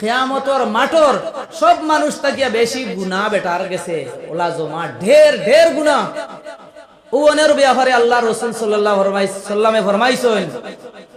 কেয়ামতর মাটর সব মানুষ তাকিয়া বেশি গুণা বেটার গেছে। ওলা জমা, ঢের ঢের গুণা অনের ব্যাপারে আল্লাহ রসুল সাল্লাহ আলাইহি সাল্লামে ফরমাইছেন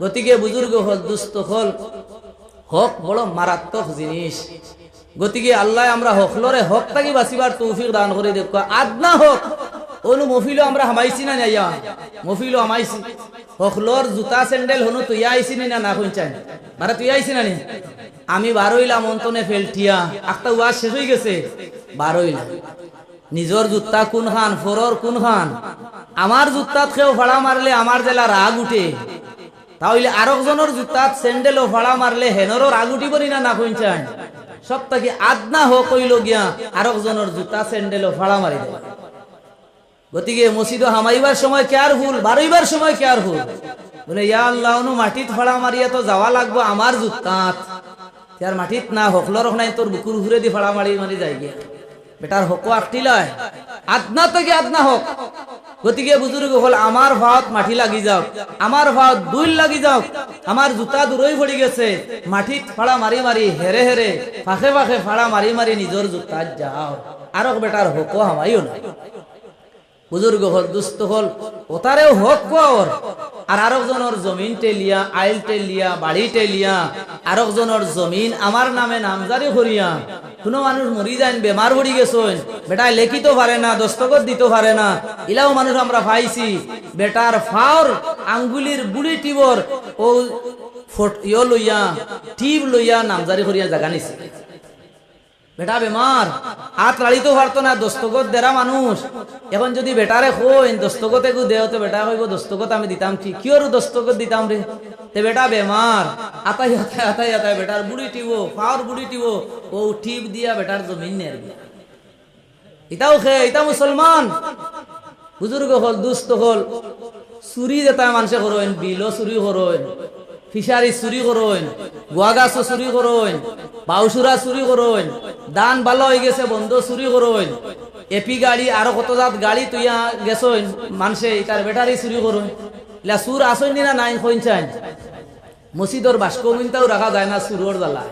গতিকে বুজুর্গ হল দুস্থ হল হক বড় মারাত্মক জিনিস। গতিকে আল্লাহ আমরা হকলরে হক থাকি বাঁচিবার তৌফিক দান করে দেখ আদনা হক, অনু মফিলো আমরা হামাইছি না নাইয়া মফিলো হামাইছি। হকলর জুতা স্যান্ডেল হনু তুই আইছি না না কইছাই মারা তুই আইছি না নি? আমি বারইলাম অন্তনে ফেলটিয়া একটা ওয়াজ শেষ হয়ে গেছে। বারইলাম। নিজর জুত্তা কোন খান ফরর কোন খান আমার জুত্তাত খেয়েও ফাড়া মারলে আমার জেলা রাগ উঠে। তাহলে আরেকজনের জুতাত স্যান্ডেলও ফাড়া মারলে হেনরও রাগ উঠিব নি না না কইছাই সব থাকি আদনা হোক কইল গিয়া আরেকজনের জুতা স্যান্ডেলও ফাড়া মারি দেয় গতিকে মসজিদ হামাইবার সময় কেয়ার ভুল বারইবার সময় কেয়ার ভুল বলে, ইয়া আল্লাহ মাটিত ফাড়া মারিয়া তো যাওয়া লাগবো আমার জুতাত। তার মাটিত না হকলর নাই তোর বুকুর ঘুরে দি ফাড়া মারি মারি যাই গিয়া বেটার হক আটটি লয়। আদনা থেকে আদনা হোক? গতিকে বুজুর্গ হল আমার ভাত মাটি লাগি যাও আমার ভাত দুই লাগি যাও আমার জুতা দূরই পড়ি গেছে, মাটিত ফাড়া মারি মারি হেরে হেরে ফাঁকে ফাঁকে ফাড়া মারি মারি নিজের জুতা যাও আরও বেটার হকো হামাইও না বুজুর্গ হল, দুস্থ হল ওতারেও হক কর। আর আরেকজনের জমিন টেলিয়া, আইল টেলিয়া, বাড়ি টেলিয়া, আরেকজনের জমিন আমার নামে নামজারি করিয়া। কোনো মানুষ মরি যান বেমার পড়ি গেছেন বেটায় লেখিত পারে না, দস্তখত দিতে পারে না। ইলাও মানুষ আমরা পাইছি। বেটার ফাওর আঙ্গুলির বুড়ি টিবর, ও ফট ইয় লইয়া টিপ লইয়া নামজারি করিয়া জাগা নিছে। বেটা বেমার। হাত লাড়িতে পারতো না, দস্তগত দেরা মানুষ। এখন যদি বেটারে কইন দস্তগত একু দেও তো বেটা কইব দস্তগত আমি দিতাম কি কিয়র দস্তগত দিতাম রে? তে বেটা বেমার। আতাই আতাই আতাই আতাই, বেটার বুড়ি টিবো ফাওয়ার বুড়ি টিবো। ও টিপ দিয়া বেটার জমিন নের ইতাও খে, ইতা মুসলমান। বুজুর্গ হল দুস্থ হল। চুরি যেটা মানুষে করইন বিলও চুরি করইন ফিশারি চুরি করইন গোয়া গাছও চুরি করইন বাউসুরা চুরি করইন দান ভালো হয়ে গেছে, বন্ধ চুরি করইন এপি গাড়ি আরও কত জাত গাড়ি তুইয়া গেছইন মানুষে তার বেটারি চুরি করইন ইলা সুর আসইন না নাই কইনছাইন মসজিদর বাস্ক মিনটাও রাখা যায় না সুরর জ্বালা।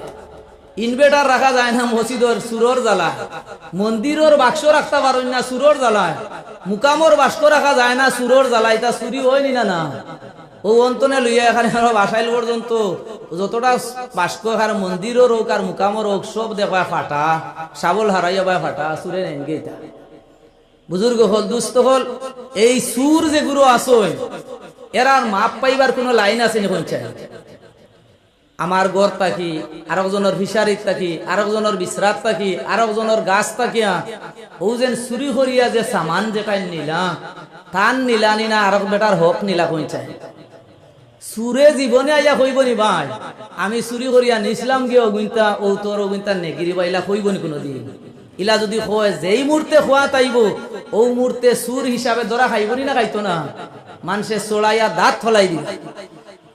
ইনভার্টার রাখা যায় না মসজিদর সুরর জ্বালা। মন্দিরের বাক্স রাখতে পারেন না সুরর জ্বালায় মুকামর বাস্ক রাখা যায় না সুরর জ্বালা এটা চুরি হয়নি না না? ও অন্তনে লইয়া এখানে বাসাইল পর্যন্ত। যতটা বাস্ক আর মন্দিরের হোক আর মুকামর হোক সব দেখা ফাটা। সাবল হারাইয়া বা ফাটা, সুরে নেন গেইটা বুজুর্গ হল, দুস্থ হল, এই সুর যেগুলো আসয় এরার মাপ পাইবার কোনো লাইন আছে নি পঞ্চায়েত? আমার গড় তাকি, আরেকজনের ফিসারিত তাকি, আরেকজনের বিশ্রাত তাকি, আরেকজনের গাছ তাকিয়া, ও যেন চুরি করিয়া যে সামান যেটাই নিলা, তান নিলা নিনা আরেক বেটার হক নিলা কইচাই সুরে জীবনে আইয়া কইব নি ভাই। আমি চুরি করিয়া নিছিলাম গিয়ে অগুইতা ও তোর অগুইতা নেগিরি বাইলা কইব নি কোনোদিন। ইলা যদি কয়, যেই মুহূর্তে খোয়া তাইব ও মুহূর্তে সুর হিসাবে ধরা খাইব নি খাইতো না? মানুষে চড়াইয়া দাঁত ফলাই দিবে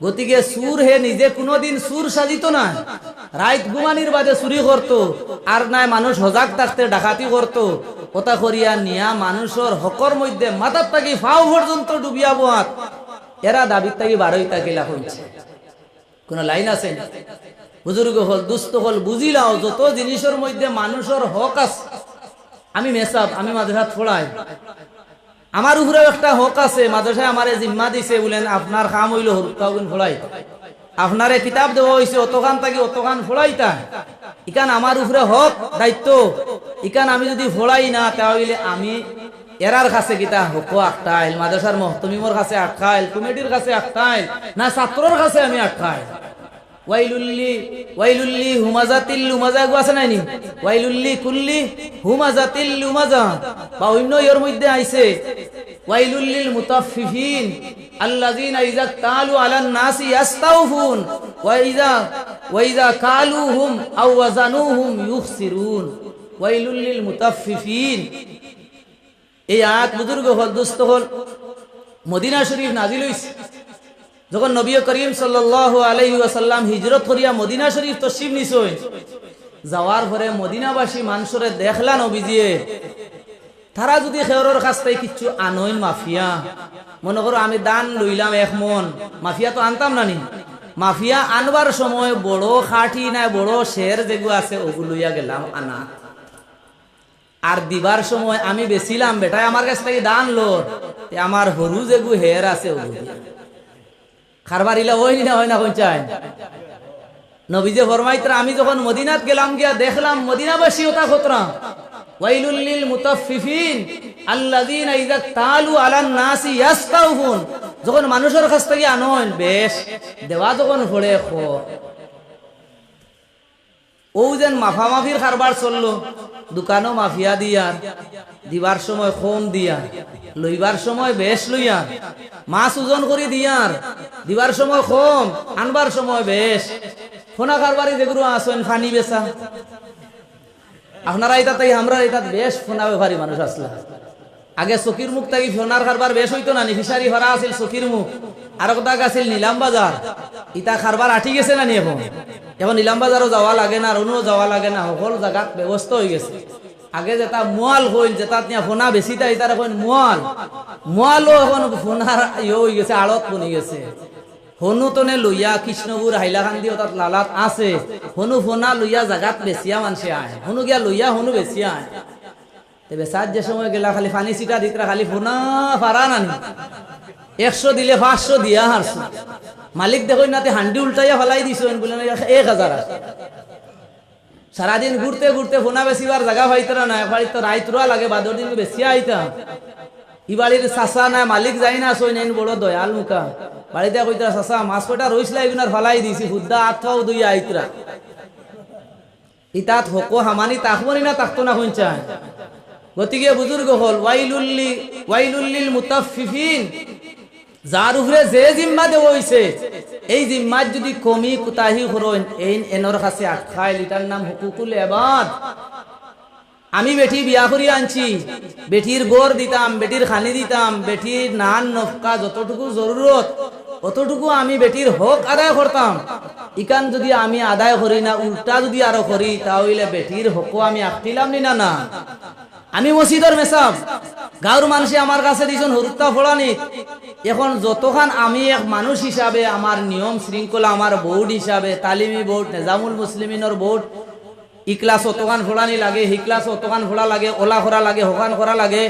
গতিকে সুর হে নিজে কোনোদিন সুর সাজিত না রাইত গুমানির বাদে চুরি করত আর নাই মানুষ সজাগ থাকতে ডাকাতি করত কথা করিয়া নিয়া মানুষের হকর মধ্যে মাথার থাকি ফাও পর্যন্ত ডুবিয়া বোয়াত এরা দাবির থাকি বারোই তাকিলা হইছে কোন লাইন আছে বুজুর্গ হল, দুস্থ হল, বুঝিলাও যত জিনিসের মধ্যে মানুষের হক আছে। আমি মেসাব, আমি হাত ফোড়াই আমার উপরে একটা হক আছে, মাদ্রাসায় আমারে জিম্মা দিছে, বলেন, আপনার কাম হইল হরুকাউন ফলাই আপনারে কিতাব দেওয়া হয়েছে অতখান থাকি অতখান ফলাইতা ইকান আমার উপরে হক, দায়িত্ব। ইকান আমি যদি ফলাই না, তাহলে আমি এরার কাছে কিতা হক আটকাইল মাদ্রাসার মহতমিমর কাছে আটকাইল কমিটির কাছে আটকাইল না ছাত্রর কাছে আমি আটকাইল ওয়াইলুল্লি ওয়াইলুল্লি হুমাজাতিল লুমাজা আছে নাইনি ওয়াইলুল্লি কুল্লি হুমাজাতিল লুমাজা বা অন্য এর মধ্যে আইছে, ওয়াইলুল্লিল মুতাফফিফিন, আল্লাযিনা ইযা তালু আলান নাসি ইয়াস্তাউফুন, ওয়া ইযা ওয়াইদা কালুহুম আও ওয়াজানুহুম ইউখসিরুন। ওয়াইলুল লিল মুতাফফিফিন এই আয়াত বুজুর্গ হল, দুস্থ হল। মদিনা শরীফ নাজিল হইছে। যখন নবী করিম সাল্লাল্লাহু আলাইহি ওয়াসাল্লাম হিজরত করিয়া মদিনা শরীফ তশরিফ নিছই যাওয়ার পরে মদিনাবাসী মানুষরে দেখলা নবীজিয়ে, তারা যদি খেয়রের কাছ কিচ্ছু আনইন মাফিয়া, মনে করো আমি দান লইলাম এক মন, মাফিয়া তো আনতাম না নি? মাফিয়া আনবার সময় বড় খাটি না বড় শের যেগুলো আছে ওগুলো গেলাম আনা আর দিবার সময় আমি বেছিলাম, বেটাই আমার কাছ থেকে দান লো আমার হরু যেগু হের আছে খারবার ইলা ওই না হয় না চাই নবীজে ফরমাইতরা আমি যখন মদিনাত গেলাম গিয়া দেখলাম মদিনাবাসী ওটা খতরা তালু যখন যেন কারবার চলল। দোকানও মাফিয়া দিয়ার দিবার সময় খোম দিয়া, লইবার সময় বেশ লইয়ার মাছ ওজন করি দিয়ার, দিবার সময় খোম আনবার সময় বেশ। ফোনা কারবারি যেগুলো আসেন ফানি বেচা। আপনারা এটা তাই আমরা এটা বেশ ফোনা ব্যাপারী মানুষ আসলা। আগে চকির মুখ থাকি ফোনার কারবার বেশ হইতো না নি ফিসারি ভরা আছিল চকির মুখ। আর কথা আছিল নিলাম বাজার। ইটা কারবার আঠি গেছে না নি এখন। এখন নিলাম বাজারও যাওয়া লাগে না অন্য যাওয়া লাগে না, সকল জায়গাত ব্যবস্থা হয়ে গেছে। আগে যেটা মোয়াল হইল যেটা নিয়া ফোনা বেশি তাই তার এখন মোয়াল মোয়ালও এখন ফোনার ইয়ে হয়ে গেছে, আড়ত বনি গেছে। হনু তনে লইয়া কৃষ্ণপুর হাইলাকান্দি তাত লালাত আছে। হনু ফোনা লইয়া জাগাত বেচিয়া মানুষে আয় হনু গিয়া লইয়া হনু বেচিয়া আয় সাত যে সময় গেলা, খালি পানি চিটা দিতরা খালি ফোনা ফারা নানি। একশো দিলে পাঁচশো দিয়া হারছো মালিক দেখো নাতে হান্ডি উল্টাইয়া ফেলাই দিছ বলে এক হাজার সারাদিন ঘুরতে ঘুরতে ফোনা বেশিবার জায়গা পাইতরা না একবার তো রাইতরা লাগে বাদর দিন বেশি আইতাম ই বাড়ির চাষা না মালিক যাই না সই নেন বড় দয়াল মুখা। বাড়িতে কইতা চাষা মাছ কটা রইছিল এগুনার ফালাই দিছি হুদ্দা আঠাও দুই আইতরা ইতাত হকো হামানি তাকবনি না তাকতো না শুনছান গতিকে বুজুর্গ হল, ওয়াইলুল্লি ওয়াইলুল্লিল মুতাফফিফিন। যার উপরে যে জিম্মা দেওয়া হইছে, এই জিম্মাত যদি কমি কুতাহি হরইন এই এনর কাছে আটখাইল এটার নাম হুকুকুল এবাদ। আমি বেটি বিয়া করি আনছি, বেটির গোর দিতাম, বেটির খানি দিতাম, বেটির নান, নফকা, যতটুকু জরুরত, অতটুকু আমি বেটির হক আদায় করতাম। ইকান যদি আমি আদায় করি না, উল্টা যদি আরও করি, তাহলে বেটির হকও আমি আঁকতিলাম নি না না? আমি মসজিদের মেসাব। গাঁর মানুষে আমার কাছে দিয়েছেন হরুত্তা ফোড়ানি। এখন যতখান আমি এক মানুষ হিসাবে, আমার নিয়ম শৃঙ্খলা, আমার বোর্ড হিসাবে, তালিমি বোর্ড, নেজামুল মুসলিমিনের বোর্ড ই ক্লাস অতগান ফোড়ানি লাগে হি ক্লাস অতগান ফোড়া লাগে, ওলা করা লাগে, হকান করা লাগে।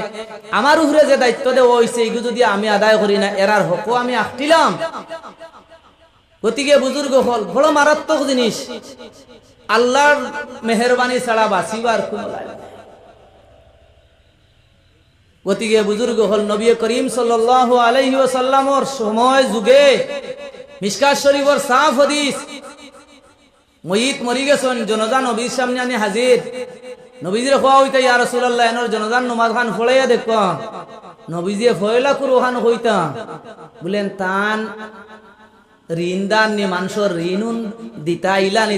আমার উপরে যে দায়িত্ব দেওয়া হয়েছে এগুলো যদি আমি আদায় করি না এরার হকও আমি আঁকটিলাম। গতিকে বুজুর্গ হল বড় মারাত্মক জিনিস আল্লাহর মেহরবানি ছাড়া বাঁচিবার কোনো নাই। গতিকে বুজুর্গ হল নবী করিম সাল্লাল্লাহু আলাইহি ওয়াসাল্লামর সময় যুগে। মিশকাত শরীফর সাফ হাদিস। ময়িত মরি গেছেন, জনজান নবীর সামনে আনি হাজির। নবীজির খোয়া হইতা, ইয়া রাসূলুল্লাহ, এনর জনজান নমাজ খান ফলাইয়া দেখ। নবীজিয়ে ফয়লা করু খান হইতা। বলেন, তান ঋণদান নি মানুষের ঋণুন দিতা নি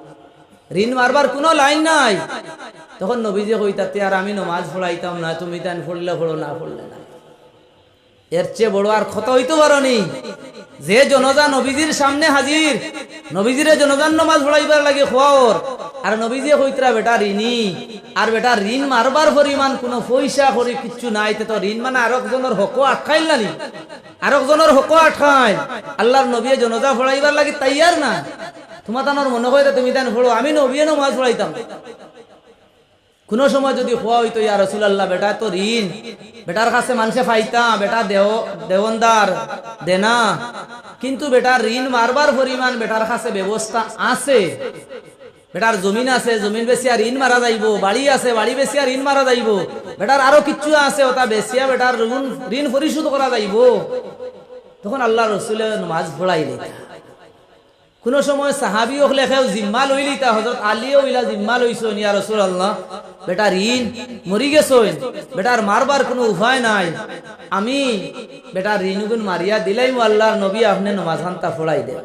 ঋণ মারবার কোনো লাইন নাই। তখন নবীজি কইতাতে আর আমি নমাজ পড়াইতাম না, তুমি তান পড়লে পড়ো, না পড়লে না। এর চেয়ে বড় আর ক্ষত হইতে পারনি যে জনজা নবীজির সামনে হাজির, নবীজিরে জনজান নমাজ পড়াইবার লাগে খোয়াওর। আর নবীজি কইতরা বেটা ঋণী, আর বেটা ঋণ মারবার পরিমাণ কোনো পয়সা করি কিচ্ছু নাই, তে ঋণ মানে আরেক জনের হকো আটকাইল নানি আরেক জনের হকো আটকাইল। আল্লাহর নবী জনজা পড়াইবার লাগে তাইয়ার না। তোমার তানোর মনে হয় তুমি তান পড়ো আমি নবীয়ে নমাজ পড়াইতাম। কোনো সময় যদি খোয়া হইতো, ইয়া রসুলাল্লাহ, বেটা তো ঋণ বেটার কাছে মানুষে ফাইতা বেটা দেও দেওয়ানদার, দেনা। কিন্তু বেটার ঋণ মারবার পরিমাণ বেটার কাছে ব্যবস্থা আছে। বেটার জমিন আছে, জমিন বেশি আর ঋণ মারা যাইব, বাড়ি আছে, বাড়ি বেশি আর ঋণ মারা যাইব। বেটার আরও কিচ্ছু আছে, ওটা বেশিয়া বেটার ঋণ ঋণ পরিশোধ করা যাইব। তখন আল্লাহ রসুলে মাছ পড়াই দিতা কোন সময় সাহাবি হলে খেও জিম্মা লই লিতা হজরত আলিও ইলা জিম্মা লইছন, ইয়া আল্লাহ বেটা ঋণ মরি গেছইন বেটার মারবার কোনো উপায় নাই। আমি বেটা ঋণ গুণ মারিয়া দিলাই আল্লাহর নবী আপনি নমাজ হান্তা ফোড়াই দে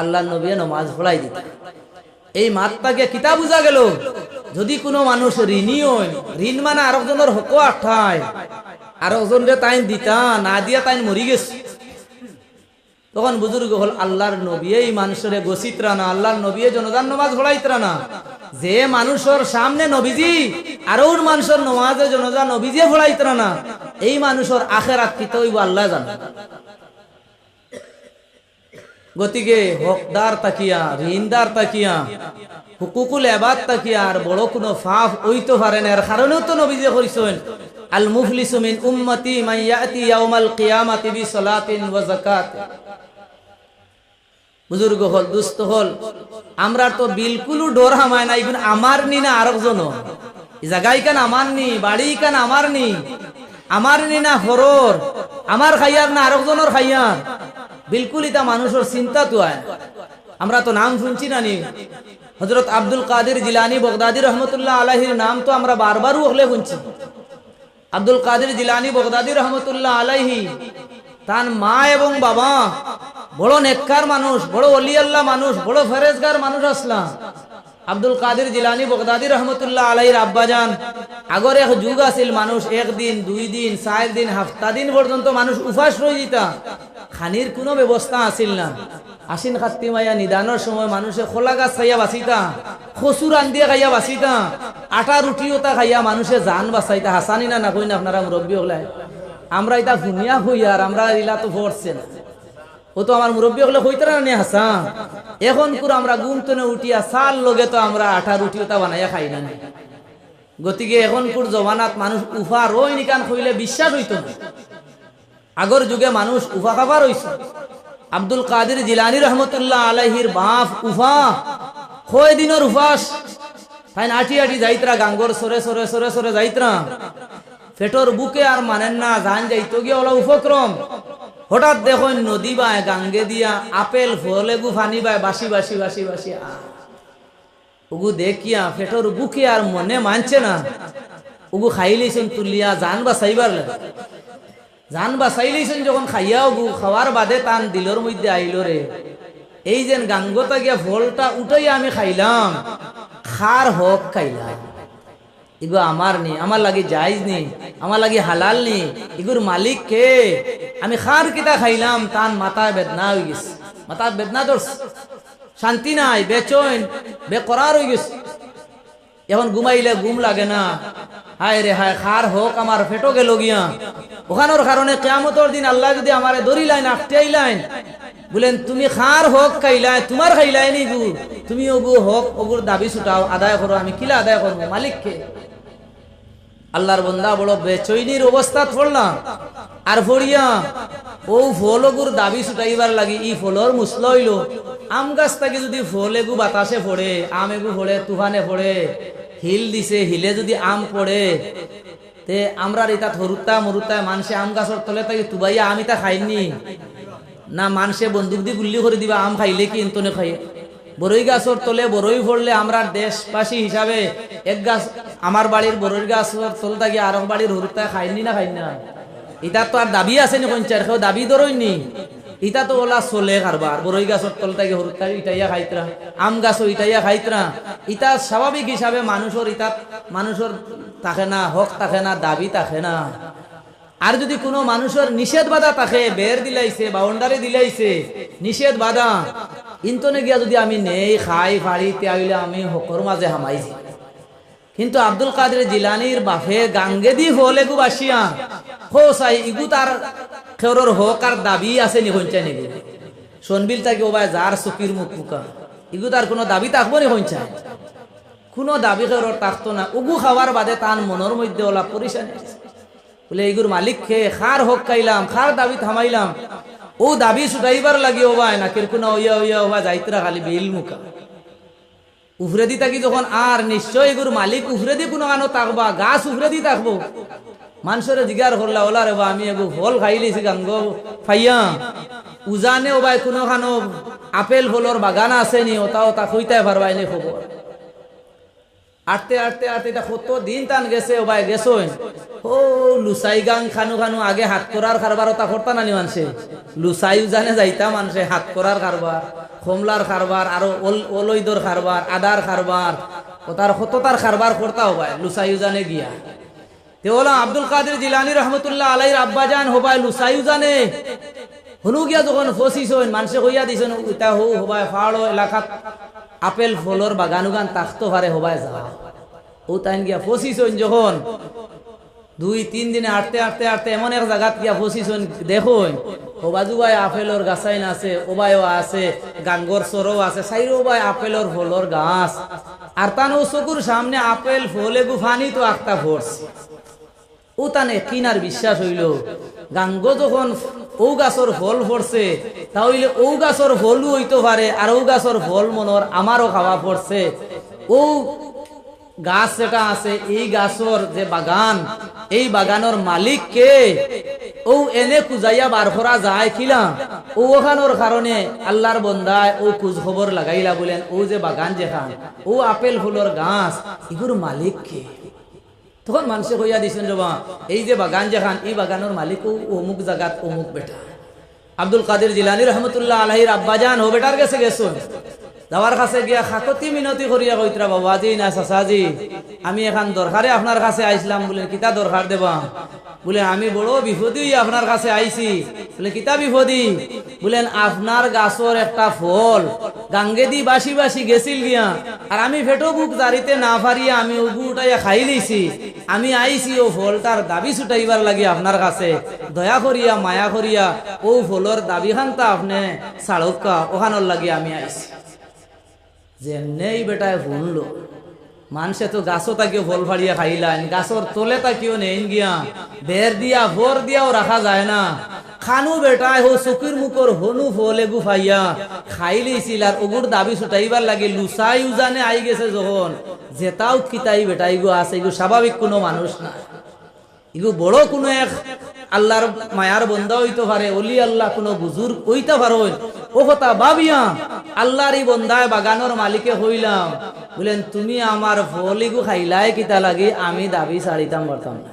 আল্লাহর নবী নমাজ ফোড়াই দিতা এই মাত্রাকে কিতা বুঝা গেল, যদি কোনো মানুষ ঋণী হয়, ঋণ মানে আরেকজনের হকো আঠায়। আরেকজন যে তাইন দিতা, না দিয়া তাইন মরি গেছে। তখন বুজুর্গ হল আল্লাহর নবী। এই মানুষের গসিত্রা না আল্লাহর নবী জনদান নমাজ ভরাইত্রা না যে মানুষের সামনে নবীজি আরও মানুষের নমাজে জনদান নবীজি ভরাইত্রা না এই মানুষের আখের আত্মিত হইব আল্লাহ জানে। গতিকে হকদার তাকিয়া, ঋণদার তাকিয়া, হুকুকুল এবাদ তাকিয়া, আর বড় কোনো ফাফ ওইতে পারে না। এর কারণেও তো নবীজি কইছেন আল মুফলিসু মিন উম্মতি মান ইয়াতি ইয়াউমাল কিয়ামাতি বিসালাতিন ওয়া যাকাত। বুজুর্গ হল, দুস্থ হল। আমরা তো বিলকুলও ডর হামায় না ইগুন আমার নি না আরেকজন জায়গায় কান আমার নি বাড়ি কান আমার নি? আমার নি না হরর, আমার খাইয়ার না আরেকজনের খাইয়ার? বিলকুল ইতা মানুষের চিন্তা তো আয়। আমরা তো নাম শুনছি না নি। হজরত আব্দুল কাদের জিলানি বগদাদি রহমতুল্লাহ আলাহির নাম তো আমরা বারবার হলে শুনছি। আব্দুল কাদের জিলানি বগদাদি রহমতুল্লাহ আলাইহি, তার মা এবং বাবা, বড় নেককার মানুষ, বড় অলি আল্লাহ মানুষ, বড় ফেরেজগার মানুষ আসলাম। আব্দুল কাদের জিলানি বগদাদি রহমতুল্লাহ আলাইহির আব্বাজান আগর এক যুগ আছিল মানুষ, একদিন, দুই দিন, চার দিন, হাফতা দিন পর্যন্ত মানুষ উপাস রয়ে যেতা। খানির কোনো ব্যবস্থা আছিল না। আশ্বিন কার্তিক মাইয়া নিদানের সময় মানুষে খোলা গাছ খাইয়া বাঁচিতা খসু রান্দিয়া খাইয়া বাঁচিতা, আটা রুটিওতা খাইয়া মানুষে জান বাঁচাইতা। হাসানি না না কই না আপনারা মুরব্বী হলাই আমরা এটা ভুনিয়া আর আমরা ইলা তো ভরছে না ও তো আমার মুরব্বী হলে হইতে না নে হাসা এখন পুরো আমরা ঘুম তনে উঠিয়া সাল লগে তো আমরা আটা রুটিওতা বানাইয়া খাই না গতিকে এখন পুর জমানাত মানুষ উফা রই নিকান কইলে বিশ্বাস হইত আগর যুগে মানুষ উফা খাবার হইছে। আব্দুল কাদের জিলানি রহমতুল্লাহ আলাইহির বাপ উফা, কয় দিনের উফাস? তাই আটি আটি যাইতরা, গাঙ্গর সরে সরে সরে সরে যাইতরা। পেটর বুকে আর মানেন না জান যাইতো গিয়ে ওলা উপক্রম। হঠাৎ দেখো নদী বায়, গাঙ্গে দিয়া, আপেল ফলেগু ফানি বায়, বাসি বাসি বাসি বাসি ওগু দেখিয়া পেটর বুকে আর মনে মানছে না। ওগু খাইলেছেন তুলিয়া, জান বাসাইবার লাগে। জান বাসাইলেছেন যখন খাইয়া গু খাওয়ার বাদে তান দিলর মধ্যে আইল রে। এই যে গাঙ্গতা গিয়া ফলটা উঠাইয়া আমি খাইলাম। খার হক খাইলাম। এগো আমার নি আমার লাগি জায়জ নি আমার লাগি হালাল নি এগুর মালিক কে? আমি খার কিতা খাইলাম তান মাথায় বেদনা হয়ে গেছে। মাথা বেদনা ধরছে। শান্তি নাই, বেচইন, বেকরার হয়ে গেছে। এখন ঘুমাইলে ঘুম লাগে না। হায় রে হায়, খার হোক, আমার ফেটো গেল গিয়া। ওখানোর কারণে কেয়ামতর দিন আল্লাহ যদি আমারে দড়ি লাইন আটটাই লাইন, বলেন, তুমি খার হোক খাইলাই, তোমার খাইলাই নি গু। তুমি ওগু হোক ওগুর দাবি ছুটাও, আদায় করো, আমি কিলা আদায় করব? মালিককে আল্লাহর বন্দা বড় বেচৈনির অবস্থা পড়লাম আর ফড়িয়া, ও ফলগুর দাবি ছুটাইবার লাগি, ই ফলর মুসল হইল। আম গাছ থেকে যদি ফল এগু বাতাসে পড়ে আম এগু পড়ে তুফানে পড়ে হিল দিছে, হিলে যদি আম পড়ে, তে আমরা এটা হরুতা মরুতা মানুষে আম গাছর তলে তাকে তুবাইয়া আমি তা খাইনি। না মানুষে বন্দুক দিয়ে গুল্লি করে দিবা, আম খাইলে কি ইন্তনে খাই বরই গাছর তলে বরই পড়লে আমরা দেশবাসী হিসাবে এক গাছ আমার বাড়ির বরই গাছর তল থাকি আর বাড়ির হরুতা খাইনি না খাই না। ইটা তো আর দাবি আছে নি পঞ্চায়েত কেউ দাবি ধরইনি ইটা তো ওলা চলে কারবার, বরই গাছর তল থাকি হরুতা ইটাইয়া খাইতরা, আম গাছও ইটাইয়া খাইতরা। ইটা স্বাভাবিক হিসাবে মানুষের ইটা মানুষের থাকে না, হক থাকে না, দাবি থাকে না। আর যদি কোনো মানুষের নিষেধ বাধা তাকে বের দিলাইছে বাউন্ডারি দিলাইছে, নিষেধ বাধা, ইন্তনে গিয়া যদি আমি নেই, খাই, ফাড়ি, তেয়াইলে আমি হকর মাঝে হামাইছি। কিন্তু আব্দুল কাদের জিলানির বাফে গাঙ্গে দি হলে গু বাসিয়া হো সাই, ইগু তার খেরর হক আর দাবি আছে নি হঞ্চাই নিগু সনবিল তাকে ওবাই যার চকির মুখ মুখা ইগু তার কোনো দাবি থাকব নি হঞ্চাই কোনো দাবি খেরর থাকতো না। উগু খাওয়ার বাদে তার মনের মধ্যে ওলা পরিশান বলে এইগুর মালিক খেয়ে খার হক খাইলাম খার দাবি থামাইলাম। ও দাবি ছুটাইবার লাগি ওবাই না কিরকুনা ওইয়া ওইয়া ওবা যাইতরা খালি বিল মুখা। উফরে দি থাকি যখন আর, নিশ্চয় এগুর মালিক উফরে দি কোনো কানো থাকবা গাছ উফরে দি থাকব মানুষের জিগার করলা, ওলা রে বা, আমি এগু ফল খাই লিছি গাঙ্গ ফাইয়া উজানে ওবাই কোনো খানো, আপেল ফলর বাগান আছে নি ওটা ওটা খুঁজতে পারবাই নি খবর আটতে আটতে আটতে এটা কত দিন টান গেছে, ও ভাই, গেছই। ও লুসাই গাং খানু খানু, আগে হাত করার কারবার ওটা করতা না নি মানুষে লুসাই জানে যাইতা মানুষে হাত করার কারবার কমলার কারবার, আরও ওলইদর কারবার, আদার কারবার ওটার কত তার কারবার করতা ও ভাই লুসাই জানে গিয়া। তে ওলা আব্দুল কাদের জিলানি রহমতুল্লাহ আলাইর আব্বাজান হবাই লুসাই জানে। হনু গিয়া যখন ফসিস মানুষে কইয়া দিছেন ইতা হো হবাই ফাড়ো এলাকাত আপেল ফলর বাগান উগান তাকতো পারে হবাই যা। ও তাইন গিয়া ফসিস যখন। দুই, তিন দিনে আটতে আটতে আটতে এমন এক জায়গাত গিয়া ফসিস দেখুন ও বাজুবাই আপেলর গাছাইন আছে ওবাইও আছে গাঙ্গর সরও আছে সাইরো ওবাই আপেলর ফলর গাছ। আর তান ও চকুর সামনে আপেল, ফল এগু ফানি তো আখতা ফোরছে ও তানে কিনার বিশ্বাস হইল, গাঙ্গ যখন ও ফল পড়ছে তাহলে ও ফলও হইতে পারে আর ফল মনর আমারও খাওয়া পড়ছে ও গাছ আছে, এই গাছর যে বাগান, এই বাগানের মালিক কে ও এনে কুজাইয়া বার করা যায় কিলা ও ওখানোর কারণে আল্লাহর বন্দায় ও কুজ খবর লাগাইলা বলেন, ও যে বাগান যেখান, ও আপেল ফুলর গাছ এগুর মালিক কে তখন মানুষে কইয়া দিছেন রবা এই যে বাগান যেখান, এই বাগানের মালিক অমুক জাগাত অমুক বেটা। আব্দুল কাদের জিলানি রহমতুল্লাহ আলহির আব্বাজান ও বেটার কাছে গেছো যাওয়ার কাছে গিয়া খাকতি মিনতি করিয়া কইতরা বাবাজি না চাচাজি আমি এখন দরকারে আপনার কাছে আইসলাম। বলে, কিতা দরকার দেবা? বলে, আমি বড় বিপদী আপনার কাছে আইছি। বলে, কিতা বিপদী? বলেন আপনার গাছর একটা ফল গাঙ্গে দি বাসি বাসি গেছিল গিয়া, আর আমি ফেটো বুক দাঁড়িতে না পারিয়া আমি উবু উঠাইয়া খাই লইছি আমি আইছি ও ফলটার দাবি ছুটাইবার লাগে আপনার কাছে। দয়া করিয়া, মায়া করিয়া, ও ফলর দাবি খানতা আপনি সাড়কা ওখানোর লাগে আমি আইছি। যে নেই বেটায় শুনলো মানুষে তো গাছও তাকে ফল ফাড়িয়া খাইলান গাছর তোলে তাকিও নেই গিয়া। বের দিয়া ভোর দিয়াও রাখা যায় না। খানু বেটায় হো চকুর মুখর হনু ফলে গুফাইয়া। খাই লইছিল আর ওগুর দাবি ছুটাইবার লাগে লুসাই উজানে আই গেছে যখন। জেতাও কিতাই বেটাই গো আছে, এগু স্বাভাবিক কোনো মানুষ না। এগু বড় কোনো এক আল্লাহর মায়ার বন্ধা হইতে পারে, অলি আল্লাহ কোনো বুজুর কইতে পারো। ও কথা ভাবিয়া আল্লাহর এই বন্ধায় বাগানোর মালিকে হইলাম। বলেন, তুমি আমার ফলিগু খাইলাই কিতা লাগি? আমি দাবি ছাড়িতাম পারতাম না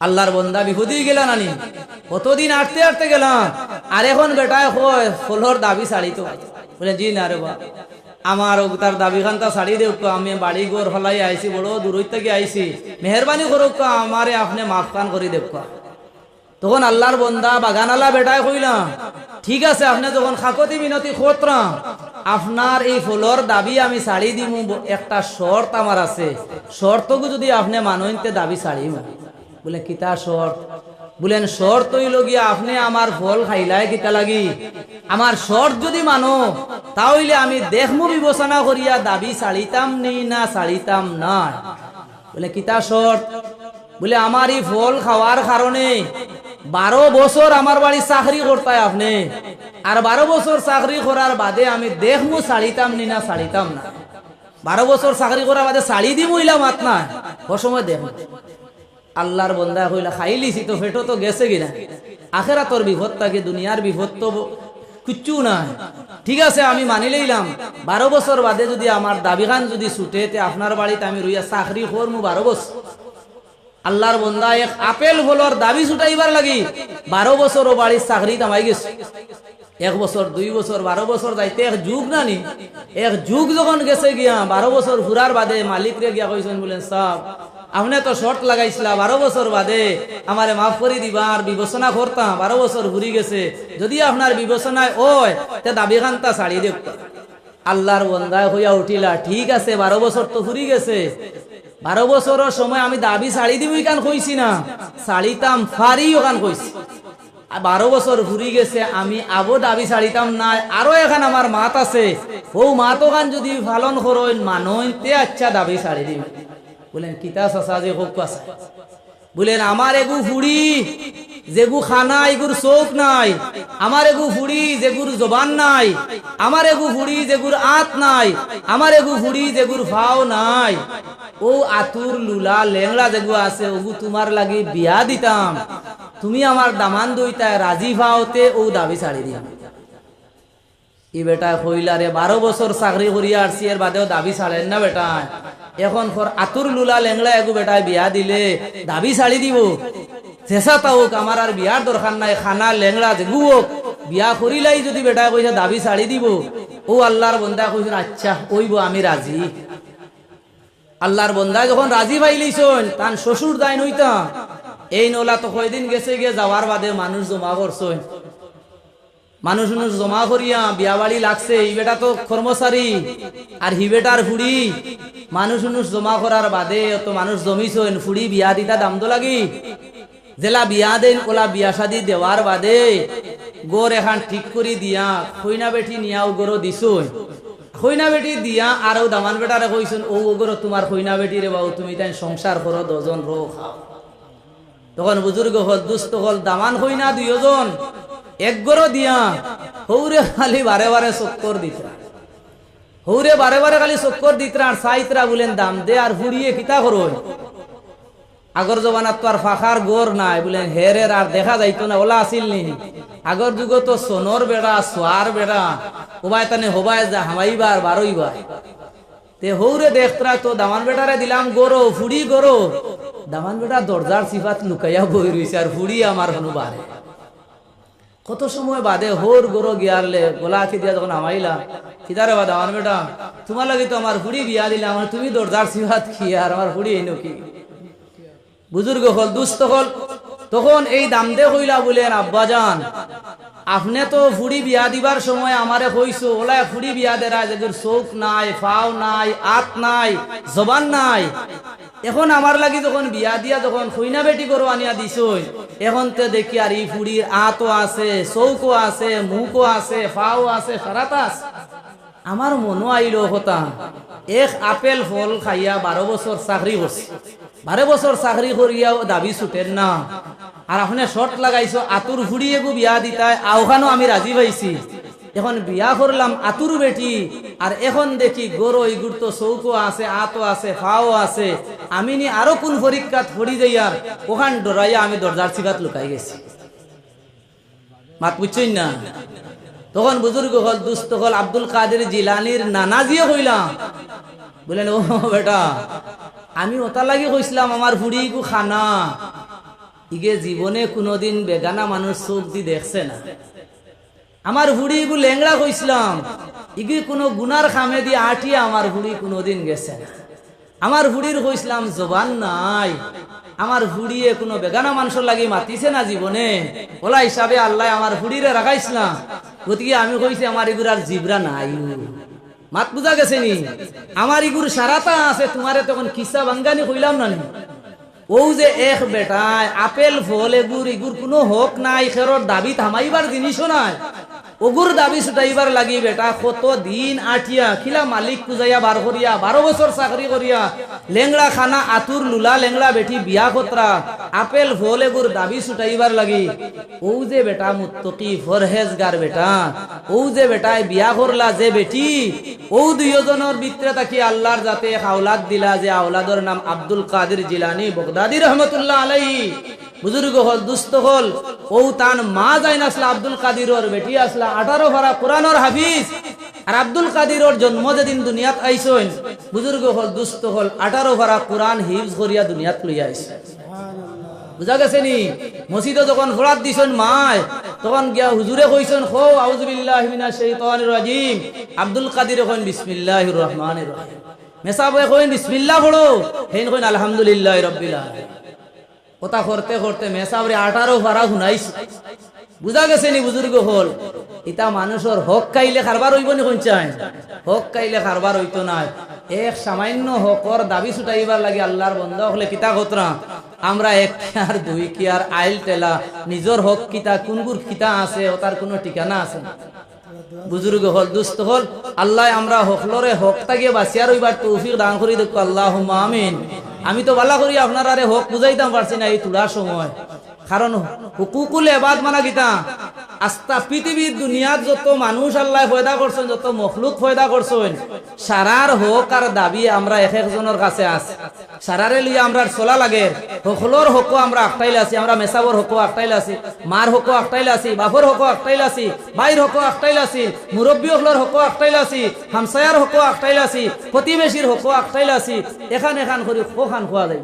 আল্লাহর বন্দা বিপদই গেলাম নানি কতদিন আটতে আটতে গেলাম। আর এখন বেটায় কয় ফলর দাবি ছাড়িত বলে জি না রে বা। আমার তার দাবি ছাড়ি দেও ক, আমি বাড়ি গোর ফলাই আইছি বড় দূর থেকে আইছি। মেহরবানি করুক আমারে আপনি মাফ কান করে দেব। তখন আল্লাহর বন্দা বাগানালা বেটায় কইলাম ঠিক আছে আপনি যখন খাকতি মিনতি খোতরা আপনার এই ফুলর দাবি আমি ছাড়ি দিমু একটা শর্ত আমার আছে। শর্তকে যদি আপনি মানইতে দাবি ছাড়িম। বলে কিতা শর্ত? বলেন, শর্ত হইল গিয়া আপনি আমার ফল খাইলাই কিতা লাগি? আমার শর্ত যদি মানো তাহলে আমি দেখমু বিবেচনা করিয়া দাবি ছাড়িতাম নি না ছাড়িতাম না বলে কিতা শর্ত? বলে আমার এই ফল খাওয়ার কারণে বারো বছর আমার বাড়ি চাকরি করতায় আপনি, আর বারো বছর চাকরি করার বাদে আমি দেখমু ছাড়িতাম নি না ছাড়িতাম না বারো বছর চাকরি করার বাদে ছাড়ি দি মহিলা মাত না ও সময় দেখ আল্লাহর বন্দা হইলা খাইলিছি তো ফেটো তো গেছে কিনা? আখেরা তোর বিপদ থাকে, দুনিয়ার বিপদ তো কিচ্ছু নাই। ঠিক আছে, আমি মানি লইলাম। বারো বছর বাদে যদি আমার দাবিখান যদি ছুটে, তে আপনার বাড়িতে আমি রইয়া চাকরি করমু বারো বছর। আল্লাহর বন্দা এক আপেল ফলর দাবি ছুটাইবার লাগি বারো বছর ও বাড়ির চাকরি কামাই গেছে। এক বছর, দুই বছর, বারো বছর যাইতে এক যুগ নানি। এক যুগ যখন গেছে গিয়া, বারো বছর ঘুরার বাদে মালিক রে গিয়া কইছেন বলেন সাহ আপনি তো শর্ট লাগাইছিলা, বারো বছর বাদে আমারে মাফ করে দিবা, আর বিবেচনা করতাম, বারো বছর ঘুরি গেছে। যদি আপনার বিবেচনায় ওই তে দাবি খান্তা ছাড়ি দেব আল্লাহর বন্দায় হইয়া উঠিলা, ঠিক আছে, বারো বছর তো ঘুরি গেছে। বারো বছরের সময় আমি দাবি ছাড়ি দিব কান কইছি না। ছাড়িতাম ফারি ওখান কইছি। বারো বছর ঘুরি গেছে, আমি আবো দাবি ছাড়িতাম না আরও এখন আমার মাত আছে। ও মাত ওখান যদি পালন করইন মানইন তে আচ্ছা দাবি ছাড়ি দিন বলেন, কিতা যে হোক আছে বলেন, আমার এগু ফুড়ি যেগু খানা এগুর চোখ নাই। আমার এগু ফুড়ি যেগুর জবান নাই। আমার এগু ফুড়ি যেগুর আত নাই। আমার এগু ফুড়ি যেগুর ফাও নাই। ও আতুর লুলা লেংড়া যেগু আছে ওগু তোমার লাগি বিয়া দিতাম। তুমি আমার দামান দইতায় রাজি ফাওতে, ও দাবি ছাড়ি দিয়া ই বেটা কইলারে, বারো বছর চাকরি করিয়া আসছি, এর বাদেও দাবি ছাড়েন না বেটা এখন ফর আতুর লুলা লেংলা এগু বেটায় বিয়া দিলে দাবি ছাড়ি দিব। চেষ্টা তাওক আমার আর বিয়ার দরকার নাই, খানা লেংড়া যেগু হোক বিয়া করিলাই যদি বেটায় কইছে দাবি ছাড়ি দিব। ও আল্লাহর বন্দা কইছেন আচ্ছা ওইব আমি রাজি আল্লাহর বন্দা যখন রাজি পাইলিছন তান শ্বশুর দায় নইতা এই নলা তো কয়দিন গেছে গিয়ে যাওয়ার বাদে মানুষ জমা করছই মানুষ মানুষ জমা করিয়া বিয়া বাড়ি লাগছে, এই বেটা তো কর্মচারী। আর হি বেটার ফুড়ি মানুষ মানুষ জমা করার বাদে তো মানুষ জমিছইন ফুড়ি বিয়া দিতা দাম তো লাগি। জেলা বিয়া দেন, ওলা বিয়া শাদি দেওয়ার বাদে গোর এখান ঠিক করি দিয়া খৈনা বেটি নিয়াও গরো দিছুন। খৈনা বেটি দিয়া আর দামান বেটারে কইছুন ও গরো তোমার খৈনা বেটি রে বাবু তুমি তাই সংসার করো দজন রো খাও তখন বুজুর্গ হল দুস্থ হল, দামান খৈনা দুইজন এক গরো দিয়া। হৌরে খালি বারে বারে চক্কর দিতরা। হৌরে বারে বারে খালি চক্কর দিতরা আর সাইতরা বলেন, দাম দে আর ফুড়িয়ে কিতা করো আগর জমানাত তো আর ফাঁকার গোর নাই, বলেন হেরের আর দেখা যাইতো না, ওলা আসিল নি আগর যুগ তো সোনর বেড়া, সোয়ার বেড়া ওবায় তানে হবায় যা, হামাইবার, বারোইবার। তে হৌরে দেখতরা, তো দামান বেটারে দিলাম গরো ফুড়ি গরো। দামান বেটা দরজার সিফাত লুকাইয়া বই রইছে, আর ফুড়ি আমার কোনো বারে। কত সময় বাদে হোর গোর গিয়ারলে গোলা আখি দিয়া যখন আমাইলা কিদারে বাদে, আমার বেটা, তোমার লাগে তো আমার হুড়ি বিয়া দিলে, আমার তুমি দরজার সিহাত কি, আর আমার হুড়ি এনো কি? বুজুর্গ হল, দুস্থ হল। তখন এই দাম দে হইলা বলেন, আব্বাজান আপনি তো ফুড়ি বিয়া দিবার সময় আমারে কইছো ওলাই ফুড়ি বিয়া দে রাজের চোখ নাই, ফাও নাই, আত নাই, জবান নাই। এখন আমার লাগি যখন বিয়া দিয়া যখন খুইনা বেটি করো আনিয়া দিছই, এখন তো দেখি আর ই ফুড়ির আতও আছে চৌকও আছে, মুখও আছে, ফাও আছে, সারাতা আছে। আমার মনো আইলো হতা। এক আপেল ফল খাইয়া বারো বছর চাকরি করছি বারো বছর চাকরি করিয়াও দাবি ছুটেন না। আর আপনি শর্ট লাগাইছো আতুর ফুড়িয়ে গু বিয়া দিতায় আওখানো আমি রাজি পাইছি। এখন বিয়া করলাম আতুর বেটি। আর এখন দেখি গরো ইগুর তো চৌকো আছে, আতো আছে, ফাও আছে। আমি নি আরও কোন পরীক্ষাত যাই আর ওখান ডরাইয়া আমি দরজার চিকাত লুকাই গেছি। মাত বুঝছই না? তখন বুজুর্গ হল, দুস্থ হল, আব্দুল কাদের জিলানির নানাজিও কইলাম বলেন ও বেটা, আমি ওটা লাগি কইছিলাম, আমার ফুড়ি গু খানা। ইগে জীবনে কোনোদিন বেগানা মানুষ চোখ দি দেখছে না। আমার হুড়ি গু লেংড়া কইছিলাম, ইগে কোনো গুনার খামে দিয়ে আটিয়া আমার হুড়ি কোনোদিন গেছে না। আমার হুড়ির কইছিলাম, জবান নাই। আমার হুড়িয়ে কোনো বেগানা মানুষের লাগি মাতিছে না জীবনে। ওলা হিসাবে আল্লাহ আমার হুড়িরে রাখাইছিলাম গতিকে আমি কইছি, আমার এগুর আর জিবরা নাই। মাত বুঝা গেছে নি? আমার ইগুর সারাতা আছে, তোমারে তখন কিসা বাঙ্গানি কইলাম না নি? ও যে এক বেটায়, আপেল ফল, এগুর, ইগুর কোনো হক নাই, খেরর দাবি থামাইবার জিনিসও নাই। ওগুর দাবি ছুটাইবার লাগি বেটা, কত দিন আঠিয়া খিলা মালিক কুজাইয়া বার করিয়া, বারো বছর চাকরি করিয়া, লেংড়া খানা, আতুর, লুলা, লেংড়া বেটি, বিয়া কতরা আপেল ফল এগুর দাবি ছুটাইবার লাগি। ও যে বেটা মুত্তকি ফরহেজগার বেটা ও যে বেটায় বিয়া করলা যে বেটি ও দুইজনের ভিতরে তাকি আল্লাহর যাতে আওলাদ দিলা যে আওলাদর নাম আব্দুল কাদের জিলানি, বগদাদি রহমতুল্লাহ আলাইহি। বুজুর্গ হল, দুস্থ হল। ও তান মা যাইন আসলা, আব্দুল কাদিরর বেটি আসলা। আঠারো ভাড়া কোরআনর হাফিজ। আর আব্দুল কাদিরর জন্ম যেদিন দুনিয়াত আইসইন, বুজুর্গ হল, দুস্থ হল, আঠারো ভাড়া কোরআন হিফজ করিয়া দুনিয়াত লইয়া আইসে। বুঝা গেছে নি? মসজিদে যখন ফোড়াত দিছেন মায়, তখন গিয়া হুজুরে কইছেন খো আউযুবিল্লাহি মিনাশ শাইতানির রাজিম। আব্দুল কাদির কইন, বিসমিল্লাহির রহমানির রহিম। মেসাবে কইন, বিসমিল্লাহ পড়ো। হেন কইন, আলহামদুলিল্লাহি রাব্বিল আলামিন। কথা করতে করতে মেসাবরে আঠারো ভাড়া শুনাইছে। বুঝা গেছে নি বুজুর্গ হল? ইতা মানুষের হক খাইলে খারবার হইব নি চাই হক খাইলে খারবার হইতো না। এক সামান্য হকর দাবি ছুটাইবার লাগে আল্লাহর বন্ধ হলে কিতা কতরা? আমরা এক আর দুই কি আর আইল টেলা, নিজের হক কিতা, কোনগুর কিতা আছে ও তার কোনো ঠিকানা আছে? না বুজুর্গ হল, দুস্থ হল, আল্লাহ আমরা হকলরে হক তাকে বাঁচিয়া রইবার তৌফিক দান করি, দেখো আল্লাহ আমিন। আমি তো বালা করি আপনার আরে হক বুঝাইতাম পারছি না এই তুড়ার সময়। কারণ হুকুকুল এবাদ মানা গীতা। আস্তা পৃথিবীর দুনিয়ার যত মানুষ আল্লাহ পয়দা করছেন যত মখলুক পয়দা করছেন সারার হোক আর দাবি আমরা এক একজনের কাছে আছি। সারারে লিয়ে আমরা চলা লাগে। সকলোর হকো আমরা আটটাইলে আছি, আমরা মেসাবর হকো আটটাইলে আছি মার হকো আটটাইলে আছি বাপর হকো আটটাইলে আছি বাইর হকো আটটাইলে আছি মুরব্বী হকলোর হকো আটটাইলে আছি হামসায়ার হকো আটটাইলে আছি প্রতিবেশীর হকো আটটাইলে আছি, এখান এখান করি ওখান খোয়া যায়।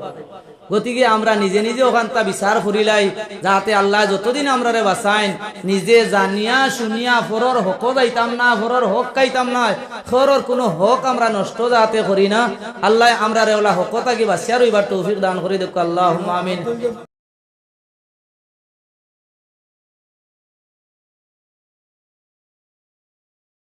গতিকে আমরা নিজে নিজে ওখানটা বিচার করিলাই যাতে আল্লাহ যতদিন আমরা রে বাঁচাইন, নিজে জানিয়া শুনিয়া ফরর হক যাইতাম না, ফরর হক খাইতাম না, ফরর কোনো হক আমরা নষ্ট যাতে করি না। আল্লাহ আমরা রে ওলা হক থাকি বাঁচিয়া রইবার তৌফিক দান করে, দেখো আল্লাহ আমিন।